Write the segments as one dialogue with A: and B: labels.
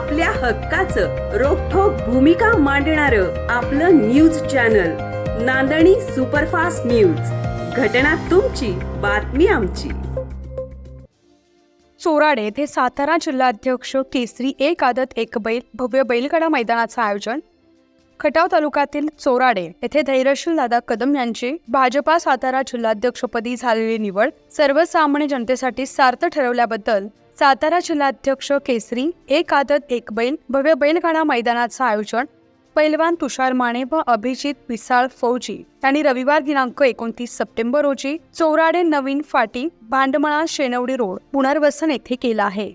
A: आपल्या हक्काचं रोखोक भूमिका मांडणार आपलं न्यूज चॅनल नांदणी सुपरफास्ट न्यूज. घटना तुमची बातमी आमची.
B: चोराडे येथे सातारा जिल्हाध्यक्ष केसरी एक आदत एक बैल भव्य बैलगाडा मैदानाचं आयोजन. खटाव तालुक्यातील चोराडे येथे धैर्यशील दादा कदम यांची भाजपा सातारा जिल्हाध्यक्षपदी झालेली निवड सर्वसामान्य जनतेसाठी सार्थ ठरवल्याबद्दल सातारा जिल्हाध्यक्ष केसरी एक आदत एक बैल भव्य बैलगाडा मैदानाचं आयोजन पैलवान तुषार माने व अभिजित पिसाळ फौजी यांनी रविवार दिनांक एकोणतीस सप्टेंबर रोजी चोराडे नवीन फाटी भांडमळा शेनवडी रोड पुनर्वसन येथे केला आहे.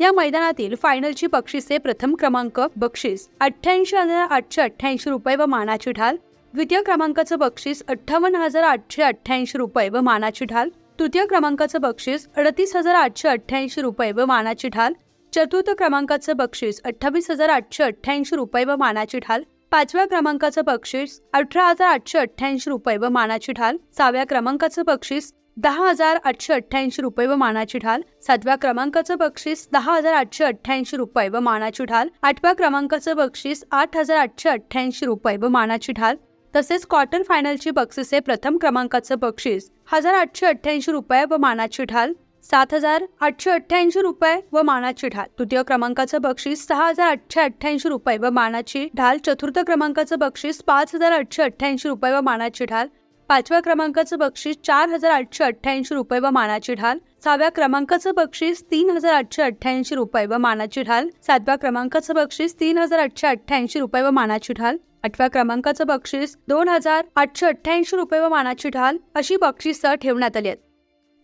B: या मैदानातील फायनलची बक्षिसे प्रथम क्रमांक बक्षीस अठ्ठ्याऐंशी हजार आठशे अठ्ठ्याऐंशी रुपये व मानाची ढाल द्वितीय क्रमांकाचं बक्षीस अठ्ठावन्न हजार आठशे अठ्ठ्याऐंशी रुपये व मानाची ढाल तृतीय क्रमांकाचं बक्षीस अडतीस हजार आठशे अठ्ठ्याऐंशी रुपये व मानाची ढाल. चतुर्थ क्रमांकाचं बक्षीस अठ्ठावीस हजार आठशे अठ्ठ्याऐंशी रुपये व मानाची ढाल. पाचव्या क्रमांकाचं बक्षीस अठरा हजार आठशे अठ्ठ्याऐंशी रुपये व मानाची ढाल. सहाव्या क्रमांकाचं बक्षीस दहा हजार आठशे अठ्ठ्याऐंशी रुपये व मानाची ढाल. सातव्या क्रमांकाचं बक्षीस दहा हजार आठशे अठ्ठ्याऐंशी रुपये व मानाची ढाल. आठव्या क्रमांकाचं बक्षीस आठ हजार आठशे अठ्ठ्याऐंशी रुपये व मानाची ढाल. तसेच क्वार्टर फायनलची बक्षिसे प्रथम क्रमांकाचं बक्षीस हजार आठशे अठ्ठ्याऐंशी रुपये व मानाची ढाल सात हजार आठशे अठ्ठ्याऐंशी रुपये व मानाची ढाल. तृतीय क्रमांकाचं बक्षीस सहा हजार आठशे अठ्ठ्याऐंशी रुपये व मानाची ढाल. चतुर्थ क्रमांकाचं बक्षीस पाच हजार आठशे अठ्ठ्याऐंशी रुपये व मानाची ढाल. पाचव्या क्रमांकाचं बक्षीस चार हजार आठशे अठ्ठ्याऐंशी रुपये व मानाची ढाल. सहाव्या क्रमांकाचं बक्षीस तीन हजार आठशे अठ्ठ्याऐंशी रुपये व मानाची ढाल. सातव्या क्रमांकाचं बक्षीस तीन हजार आठशे अठ्ठ्याऐंशी रुपये व मानाची ढाल. आठव्या क्रमांकाचं बक्षीस दोन हजार आठशे अठ्ठ्याऐंशी रुपये व मानाची ढाल अशी बक्षिसं ठेवण्यात आली आहेत.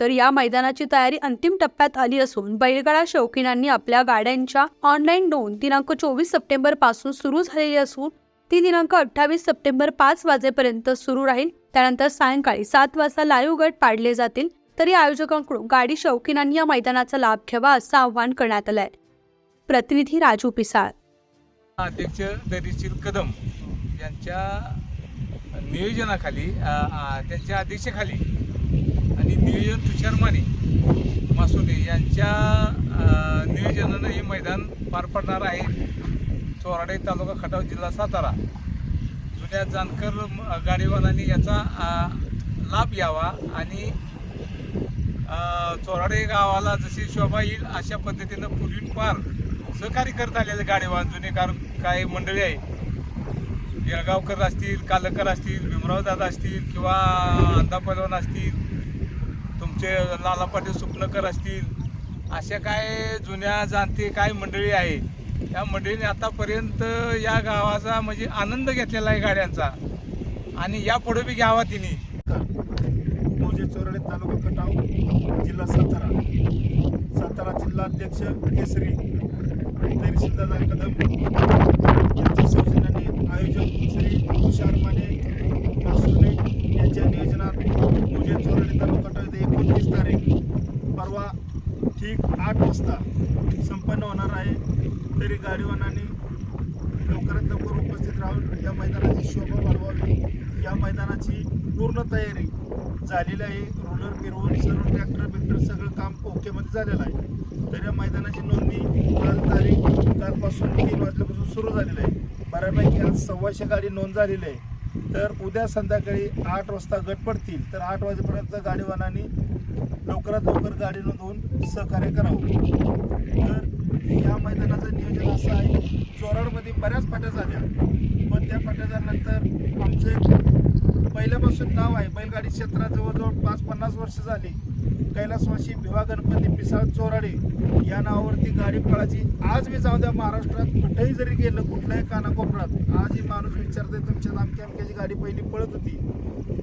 B: तर या मैदानाची तयारी अंतिम टप्प्यात आली असून बैलगाडा शौकीनांनी आपल्या गाड्यांच्या ऑनलाईन नोंद दिनांक चोवीस सप्टेंबरपासून सुरू झालेली असून ती दिनांक अठ्ठावीस सप्टेंबर पाच वाजेपर्यंत सुरू राहील. त्यानंतर सायंकाळी सात वाजता लाईव्ह गट पाडले जातील. तरी आयोजकांकडून गाडी शौकीनांनी या मैदानाचा लाभ घ्यावा असं आवाहन करण्यात आलंय. प्रतिनिधी राजू पिसाळ.
C: अध्यक्ष दरीशील कदम. यांच्या नियोजनाखाली त्यांच्या अध्यक्षखाली आणि नियोजन तुषार माने मासोले यांच्या नियोजनानं हे मैदान पार पडणार आहे. चोराडे तालुका खटाव जिल्हा सातारा. जुन्या जानकर म- गाडीवालांनी याचा लाभ घ्यावा आणि चोराडे गावाला जशी शोभा येईल अशा पद्धतीनं पूर्वी पार सहकार्य करत आलेले गाडीवान जुने कार काही मंडळी आहे येळगावकर असतील कालकर असतील भीमरावदादा असतील किंवा अंदा असतील तुमचे लाला पाटील सुपनकर असतील अशा काय जुन्या जाणते काय मंडळी आहे त्या मंडळीने आतापर्यंत या गावाचा म्हणजे आनंद घेतलेला आहे गाड्यांचा. आणि यापुढे बी घ्यावा तिने.
D: मौजे चोरडे तालुका कटाव जिल्हा सातारा. सातारा जिल्हा अध्यक्ष केसरी. तहसीलदार कदम यांच्या सौजन्याने आयोजक श्री तुषार माने मासुर्ले यांच्या नियोजनात मौजे चोरडे तालुका येथे एकोणतीस तारीख परवा ठीक आठ वाजता संपन्न होणार आहे तरी गाडीवानांनी लवकरात लवकर उपस्थित राहून या मैदानाची शोभा वाढवावी या मैदानाची पूर्ण तयारी झालेली आहे रोलर फिरवून सर्व ट्रॅक्टर बिक्टर सगळं काम ओकेमध्ये झालेलं आहे तर या मैदानाची नोंद पासून तीन वाजल्यापासून सुरू झालेलं आहे. बऱ्यापैकी आज सव्वाशे गाडी नोंद झालेली आहे. तर उद्या संध्याकाळी आठ वाजता गट पडतील. तर आठ वाजेपर्यंत गाडीवानांनी लवकरात लवकर गाडी नोंदवून सहकार्य करावं. तर या मैदानाचं नियोजन असं आहे. चोराडमध्ये बऱ्याच फाट्या झाल्या. पण त्या फाट्या झाल्यानंतर आमचं पहिल्यापासून नाव आहे. बैलगाडी क्षेत्रात जवळजवळ पाच पन्नास वर्ष झाली. कैलासवासी भिवा गणपती पिसाळ चोराडे या नावावरती गाडी पळायची. आज मी जाऊ द्या महाराष्ट्रात कुठेही जरी गेलं कुठल्याही कानाकोपऱ्यात आजही माणूस विचारते तुमच्या अमक्या अमक्याची गाडी पहिली पळत होती.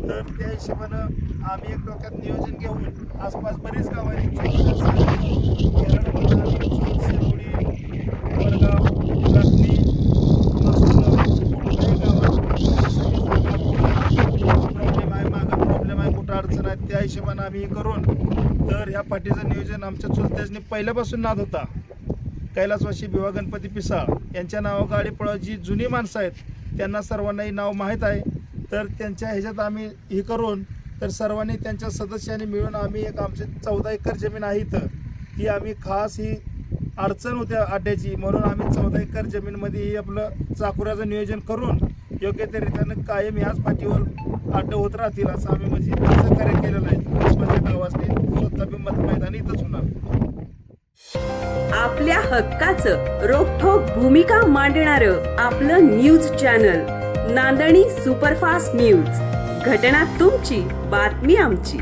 D: तर त्या हिशोबानं आम्ही एक डोक्यात नियोजन घेऊन आसपास बरीच गावांनी केरळ, वडगाव, रत्नी, प्रॉब्लेम आहे प्रॉब्लेम आहे कुठं अडचण त्या हिशोबानं आम्ही करून तर ह्या पाठीचं नियोजन आमच्या चुलत्यासनी पहिल्यापासून नाद होता. कैलासवासी भिवा गणपती पिसाळ. यांच्या नावा गाडी पळा जी जुनी माणसं आहेत त्यांना सर्वांनाही नाव माहीत आहे. तर त्यांच्या ह्याच्यात आम्ही हे करून तर सर्वांनी त्यांच्या सदस्यांनी मिळून आम्ही एक आमची चौदा एकर जमीन आहे इथं. ती आम्ही खास ही अडचण होत्या अड्ड्याची. म्हणून आम्ही चौदा एकर जमीनमध्ये ही आपलं चाकुऱ्याचं नियोजन करून योग्य ते रीतीनं कायम याच पाठीवर अड्डे होत राहतील असं आम्ही म्हणजे सहकार्य केलेलं आहे. आसपासच्या गावासने स्वतः बी मत मैदान इथंच होणार.
A: आपल्या हक्काचं रोखोक भूमिका मांडणार आपलं न्यूज चॅनल नांदणी सुपरफास्ट न्यूज. घटना तुमची बातमी आमची.